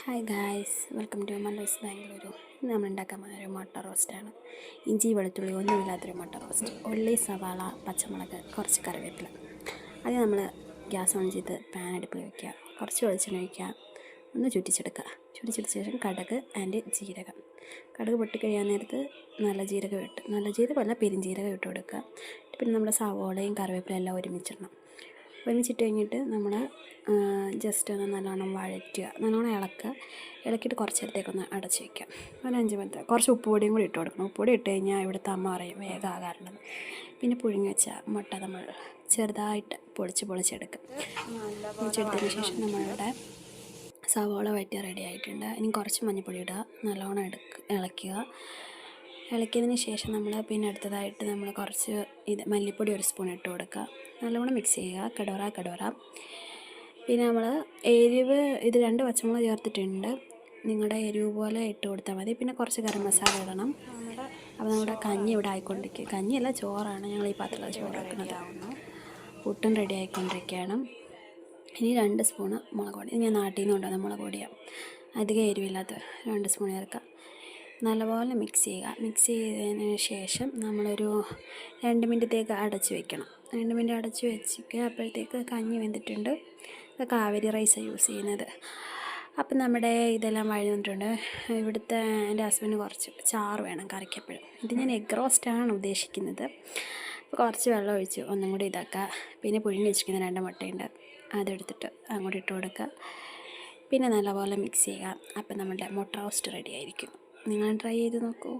Hi guys welcome to മലോസ് ബാംഗ്ലൂരു ഇന്ന് നമ്മൾ ഉണ്ടാക്കാൻ പോകുന്ന ഒരു മുട്ട റോസ്റ്റാണ് ഇഞ്ചി വെളുത്തുള്ളി ഒന്നുമില്ലാത്തൊരു മുട്ട റോസ്റ്റ് ഉള്ളി സവാള പച്ചമുളക് കുറച്ച് കറിവേപ്പില. ആദ്യം നമ്മൾ ഗ്യാസ് ഓൺ ചെയ്ത് പാൻ അടുപ്പിൽ വയ്ക്കുക കുറച്ച് വെളിച്ചെണ്ണ ഒഴിക്കുക. ഒന്ന് ചുറ്റിച്ചെടുക്കുക. ചുറ്റിച്ചെടുത്ത ശേഷം കടക് ആൻഡ് ജീരകം. കടുക് പൊട്ടിക്കഴിയാൻ നേരത്ത് നല്ല ജീരകം ഇട്ട് നല്ല ജീരകമല്ല പെരുംജീരകം ഇട്ട് കൊടുക്കുക. പിന്നെ നമ്മുടെ സവോളയും കറിവേപ്പിലയും എല്ലാം ഒരുമിച്ചിടണം. ഒരുമിച്ചിട്ട് കഴിഞ്ഞിട്ട് നമ്മൾ ജസ്റ്റ് ഒന്ന് നല്ലോണം വഴറ്റുക. നല്ലോണം ഇളക്കുക. ഇളക്കിയിട്ട് കുറച്ച് നേരത്തേക്കൊന്ന് അടച്ച് വയ്ക്കാം ഒരു അഞ്ച് മിനിറ്റ്. കുറച്ച് ഉപ്പുപൊടിയും കൂടി ഇട്ട് കൊടുക്കണം. ഉപ്പുപൊടി ഇട്ട് കഴിഞ്ഞാൽ ഇവിടുത്തെ അമ്മ പറയും വേഗം ആകാറുണ്ട് പിന്നെ പുഴുങ്ങി വെച്ച മുട്ട നമ്മൾ ചെറുതായിട്ട് പൊളിച്ച് പൊളിച്ചെടുക്കും. പൊളിച്ചെടുത്തതിന് ശേഷം നമ്മളുടെ സവോള വഴറ്റി റെഡി ആയിട്ടുണ്ട്. ഇനി കുറച്ച് മഞ്ഞൾപ്പൊടി ഇടുക. നല്ലോണം എടുക്കുക ഇളക്കുക. ഇളക്കിയതിന് ശേഷം നമ്മൾ പിന്നെ അടുത്തതായിട്ട് നമ്മൾ കുറച്ച് ഇത് മല്ലിപ്പൊടി ഒരു സ്പൂൺ ഇട്ട് കൊടുക്കുക. നല്ലവണ്ണം മിക്സ് ചെയ്യുക. കടോറ കടോറ പിന്നെ നമ്മൾ എരിവ് ഇത് രണ്ട് പച്ചമുളക് ചേർത്തിട്ടുണ്ട്. നിങ്ങളുടെ എരിവ് പോലെ ഇട്ട് കൊടുത്താൽ മതി. പിന്നെ കുറച്ച് ഗരം മസാല ഇടണം. അപ്പോൾ നമ്മുടെ കഞ്ഞി ഇവിടെ ആയിക്കൊണ്ടിരിക്കുക കഞ്ഞിയല്ല ചോറാണ് ഞങ്ങൾ ഈ പാത്രത്തിൽ ചോറാക്കുന്നത്. പുട്ടും റെഡി ആയിക്കൊണ്ടിരിക്കുകയാണ്. ഇനി രണ്ട് സ്പൂണ് മുളക് പൊടി. ഞാൻ നാട്ടിൽ നിന്ന് കൊണ്ടുവന്ന മുളക് പൊടിയാണ്. അധികം എരിവില്ലാത്ത രണ്ട് സ്പൂൺ ചേർക്കാം നല്ലപോലെ മിക്സ് ചെയ്യുക. മിക്സ് ചെയ്തതിന് ശേഷം നമ്മളൊരു രണ്ട് മിനിറ്റത്തേക്ക് അടച്ച് വെക്കണം. രണ്ട് മിനിറ്റ് അടച്ച് വെച്ചിട്ട് അപ്പോഴത്തേക്ക് കഞ്ഞി വെന്തിട്ടുണ്ട്. കാവേരി റൈസ് യൂസ് ചെയ്യുന്നത്. അപ്പം നമ്മുടെ ഇതെല്ലാം വഴിഞ്ഞിട്ടുണ്ട് ഇവിടുത്തെ എന്റെ ഹസ്ബൻഡ് കുറച്ച് ചാറ് വേണം കറിക്കപ്പോഴും. ഇത് ഞാൻ എഗ് റോസ്റ്റാണ് ഉദ്ദേശിക്കുന്നത്. അപ്പോൾ കുറച്ച് വെള്ളം ഒഴിച്ച് ഒന്നും കൂടി ഇതാക്കുക. പിന്നെ പുഴുങ്ങി വെച്ചിരിക്കുന്ന രണ്ട് മുട്ടയുണ്ട്. അതെടുത്തിട്ട് അങ്ങോട്ട് ഇട്ട് കൊടുക്കുക. പിന്നെ നല്ലപോലെ മിക്സ് ചെയ്യുക. അപ്പം നമ്മുടെ മുട്ട റോസ്റ്റ് റെഡി ആയിരിക്കും. നിങ്ങൾ ട്രൈ ചെയ്ത് നോക്കൂ.